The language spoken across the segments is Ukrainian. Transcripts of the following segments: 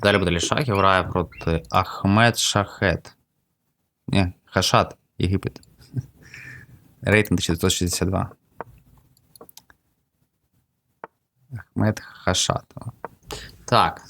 Далі буде Лішахів грає проти Ахмед Шахет. Ні, Хашат, Єгипет. Рейтинг 1962. Ахмед Хашат. Так.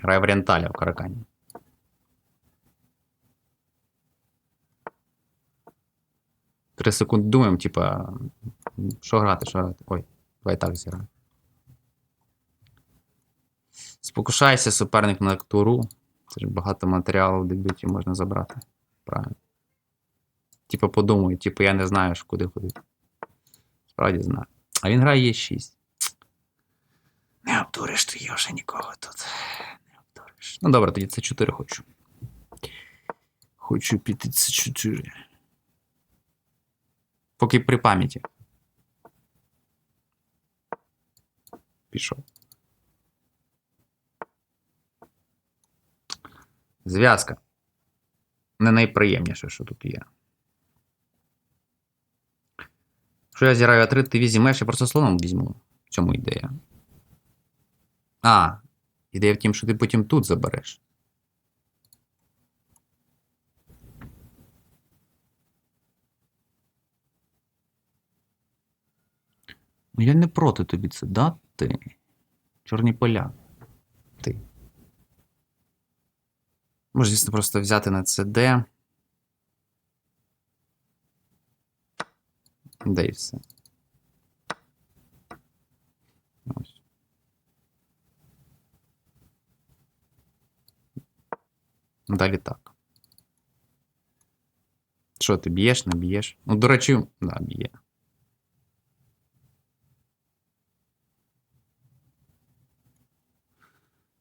Грає в Орієнталі в Каракані. Три секунди думаємо, типа, що грати, що грати. Ой, давай так зіграємо. Спокушайся, суперник на туру. Це ж багато матеріалу в дебюті можна забрати. Правильно. Типа подумаю, типу я не знаю, куди ходити. Справді знаю. А він грає Е6. Не обдуриш ти його вже нікого тут. Не обдуриш. Ну добре, тоді це 4 хочу. Хочу піти це 4. Поки при пам'яті. Пішов. Зв'язка. Не найприємніше, що тут є. Якщо я зіграю А3, ти візьмеш, я просто слоном візьму. В цьому ідея. А, ідея в тім, що ти потім тут забереш. Ну я не проти тобі це дати. Чорні поля. Ти. Можна, звісно, просто взяти на CD. Да і все. Ось. Далі так. Що, ти б'єш, не б'єш? Ну, до речі, да, б'є.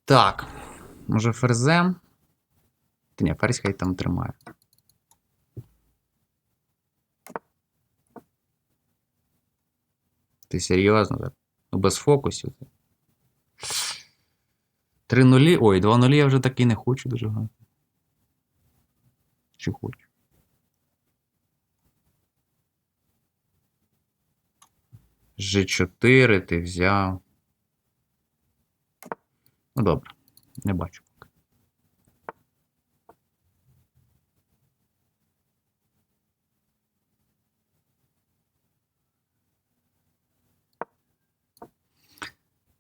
Так. Може ферзем? Та ні, ферзь хай там тримає. Ти серйозно? Ну, без фокусів. Три нулі. Ой, два нулі я вже таки не хочу дуже гарно. Чи хочу? G4 ти взяв. Ну добре, не бачу.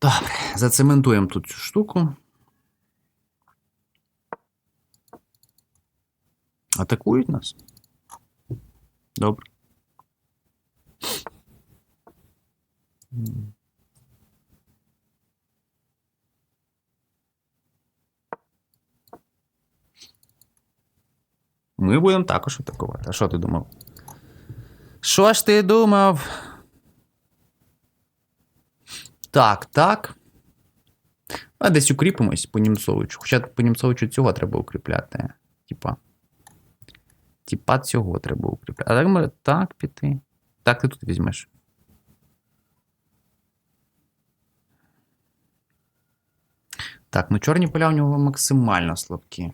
Добре, зацементуємо тут цю штуку. Атакують нас? Добре. Ми будемо також атакувати. А що ти думав? Що ж ти думав? Так, так. А десь укріпимось по Німцовичу. Хоча по Німцовичу цього треба укріпляти. Типа. Типа цього треба укріпляти. А так може так піти. Так ти тут візьмеш. Так, ну чорні поля у нього максимально слабкі.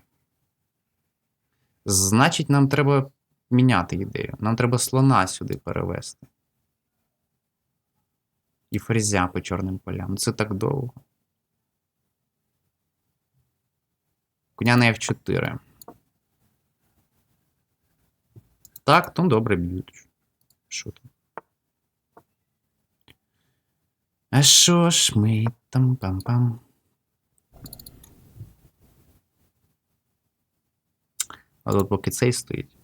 Значить, нам треба міняти ідею. Нам треба слона сюди перевести. І ферзя по чорним полям. Це так довго. Коня на F4. Так, то добре б'ють. Що там? А що ж ми там пам-пам? А тут поки цей стоїть.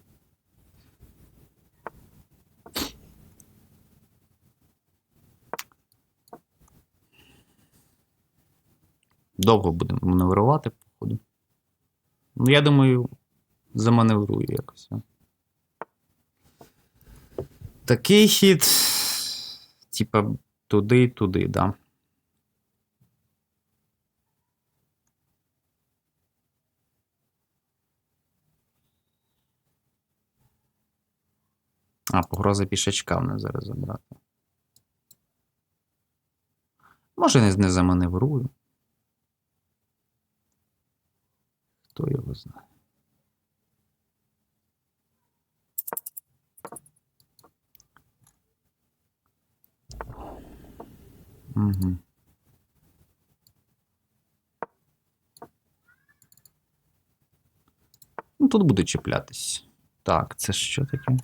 Довго будемо маневрувати, походу. Ну, я думаю, заманеврую якось. Такий хід. Типа туди, туди, да. А, погроза пішачка в нас зараз забрати. Може, не заманеврую. Хто його знає? Угу. Ну, тут буде чіплятись. Так, це що таке?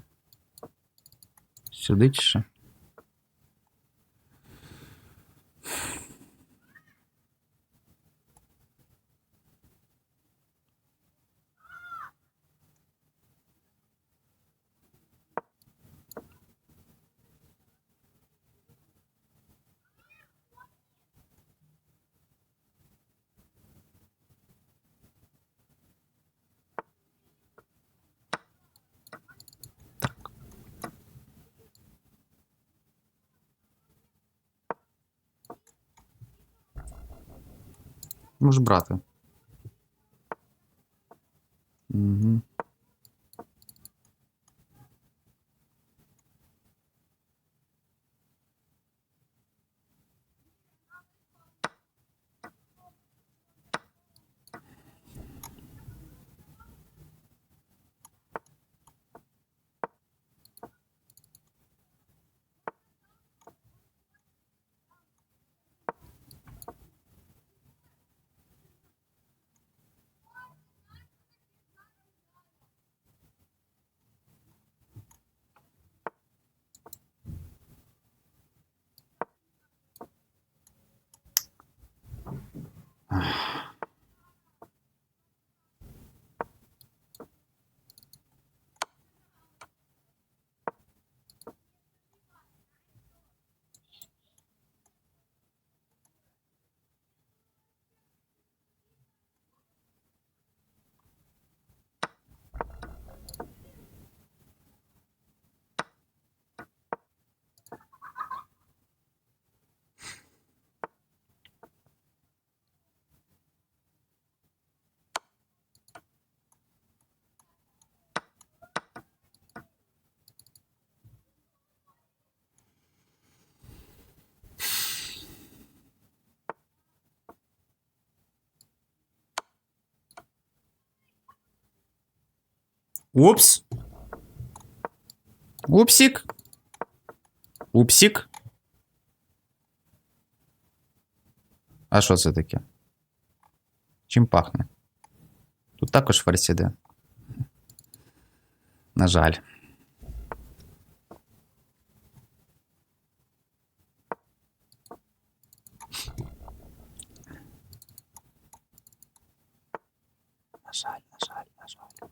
Сюди чи ще? Можеш брати. Упс. Упсик. Упсик. А що це таке? Чим пахне? Тут також ферзь іде. На жаль. На жаль, на жаль, на жаль.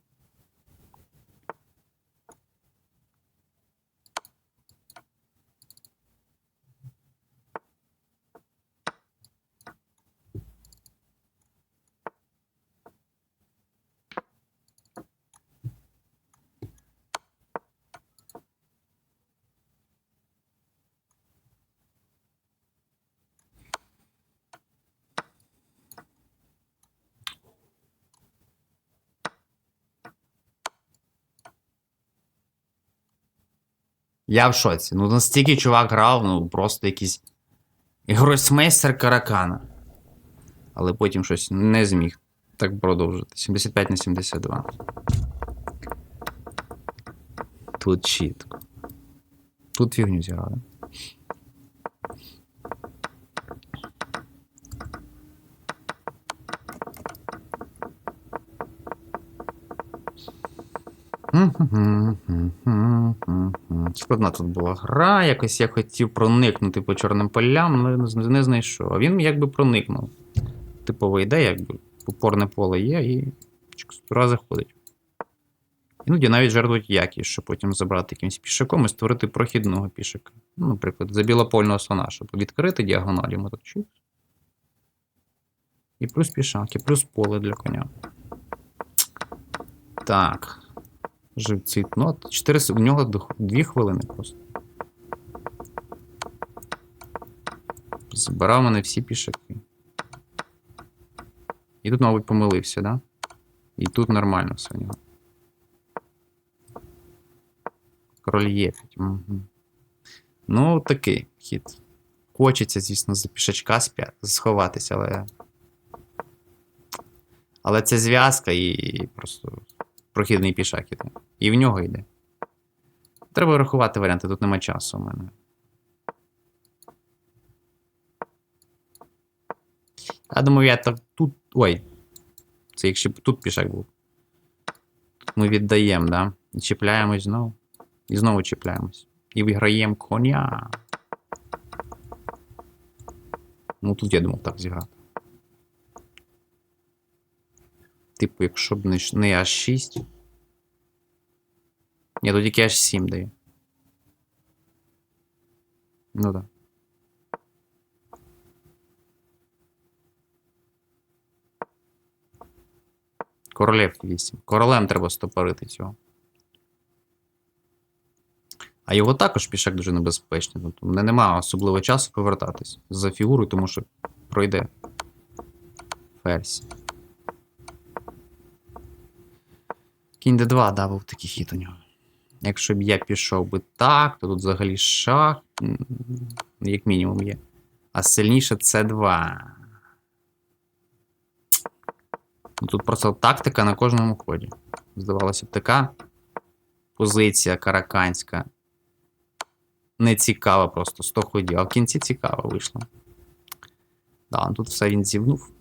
Я в шоці. Ну настільки чувак грав, ну просто якийсь гросмейстер каракана. Але потім щось не зміг так продовжити. 75 на 72. Тут чітко. Тут фігню зіграли. Складна тут була гра, якось я хотів проникнути по чорним полям, але не- знайшов. А він якби проникнув. Типова ідея, якби упорне поле є і чик, тура заходить. Іноді навіть жертвують якість, щоб потім забрати якимось пішаком і створити прохідного пішака. Ну, наприклад, за білопольного слона, щоб відкрити діагоналі чик. І плюс пішак, і плюс поле для коня. Так. Живці. Ну, 4, у нього 2 хвилини просто. Збирав мене всі пішаки. І тут, мабуть, помилився, да? І тут нормально все у нього. Король єфить. Угу. Ну, такий хід. Хочеться, звісно, за пішачка сховатися, але. Але це зв'язка і просто прохідний пішак іде. І в нього йде. Треба рахувати варіанти, тут нема часу у мене. Я думаю, я так тут. Ой. Це якщо б тут пішак був. ми віддаємо, да? І чіпляємось знову. І знову чіпляємось. І виграємо коня. Ну тут я думав так зіграти. Типу, якщо б не, ш- не аж 6. Ні, тут тільки аж 7 дає. Ну так. Да. Королев 8. Королем треба стопорити цього. А його також пішак дуже небезпечний. Тобто мене немає особливо часу повертатись за фігурою, тому що пройде ферзь. Кінь d2, да, був такий хід у нього. Якщо б я пішов би так, то тут взагалі шах, як мінімум є. А сильніше c2. Ну, Тут просто тактика на кожному ході. Здавалося б, така позиція караканська. Не цікава просто 100 ходів, а в кінці цікаво вийшло. Да, тут все він зівнув.